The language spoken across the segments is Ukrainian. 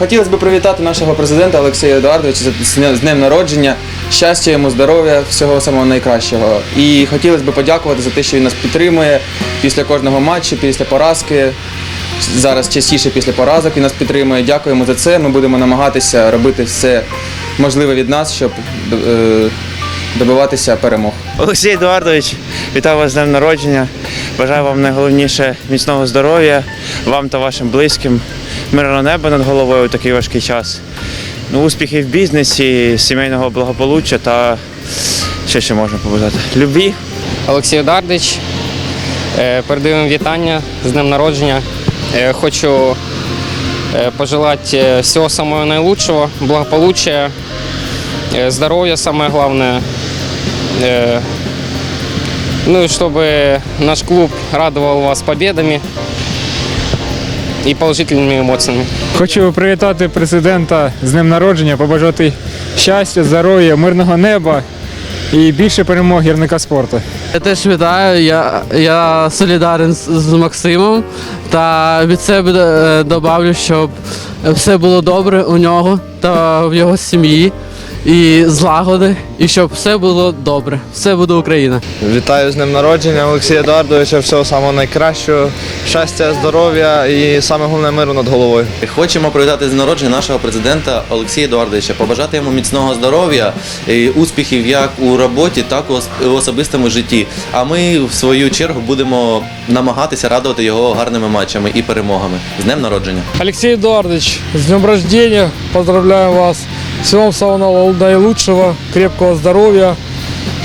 Хотілося б привітати нашого президента Олексія Едуардовича з- днем народження, щастя йому, здоров'я, всього самого найкращого. І хотілося б подякувати за те, що він нас підтримує після кожного матчу, після поразки. Зараз частіше після поразок він нас підтримує. Дякуємо за це. Ми будемо намагатися робити все можливе від нас, щоб е, добиватися перемог. Олексій Едуардович, вітаю вас з днем народження. Бажаю вам найголовніше міцного здоров'я, вам та вашим близьким, мирного неба над головою у такий важкий час. Ну, успіхів в бізнесі, сімейного благополуччя та що ще можна побажати? Любві. Олексій Дардич. Е, Передаємо вітання з днем народження. Е, Хочу е, пожелати всього самого найкращого, благополуччя, здоров'я самое главное. Е, Ну и чтобы наш клуб радовал вас победами и положительными эмоциями. Хочу привітати президента з днем народження, побажати щастя, здоров'я, мирного неба і більше перемог гірника спорту. Я теж вітаю. Я, я солідарен з, з Максимом та від себе е, щоб все було добре у нього та в його сім'ї і злагоди, і щоб все було добре. Все буде Україна. Вітаю з днем народження Олексія Едуардовича, всього самого найкращого, щастя, здоров'я і саме головне миру над головою. Хочемо привітати з народження нашого президента Олексія Едуардовича, побажати йому міцного здоров'я, і успіхів як у роботі, так і у особистому житті. А ми, в свою чергу, будемо намагатися радувати його гарними матчами і перемогами. З днем народження! Алексей Эдуардович, с днем рождения, поздравляю вас. Всего вам самого наилучшего, крепкого здоровья,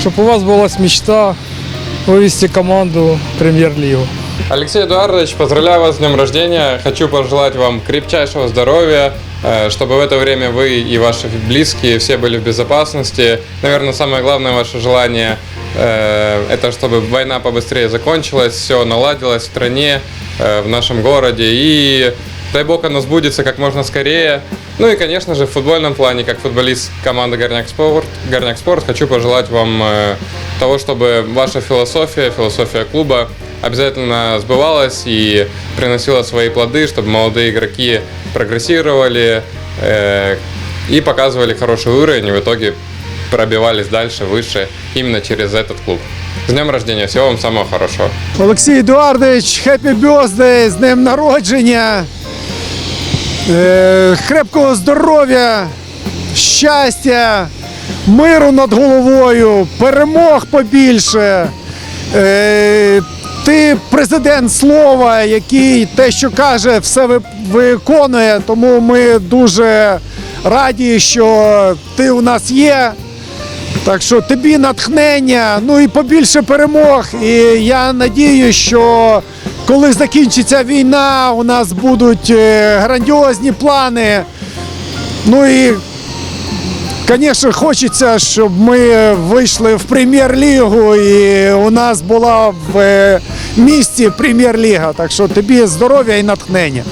чтобы у вас была мечта вывести команду в премьер-лигу. Алексей Эдуардович, поздравляю вас с днем рождения. Хочу пожелать вам крепчайшего здоровья, э, чтобы в это время вы и ваши близкие все были в безопасности. Наверное, самое главное ваше желание э, это чтобы война побыстрее закончилась, все наладилось в стране, э, в нашем городе и дай бог оно сбудется как можно скорее. Ну и, конечно же, в футбольном плане, как футболист команды Горняк Спорт, Горняк Спорт хочу пожелать вам э, того, чтобы ваша философия, философия клуба обязательно сбывалась и приносила свои плоды, чтобы молодые игроки прогрессировали э, и показывали хороший уровень, и в итоге пробивались дальше, выше именно через этот клуб. С днем рождения, всего вам самого хорошего. Олексій Едуардович, хеппі бьоздей, з днем народження. Е, крепкого здоров'я, щастя, миру над головою, перемог побільше. Е, ти президент слова, який те, що каже, все виконує. Тому ми дуже раді, що ти у нас є. Так що тобі натхнення, ну і побільше перемог. І я надію, що коли закінчиться війна, у нас будуть е, грандіозні плани. Ну і, звісно, хочеться, щоб ми вийшли в прем'єр-лігу і у нас була в е, місті прем'єр-ліга. Так що тобі здоров'я і натхнення.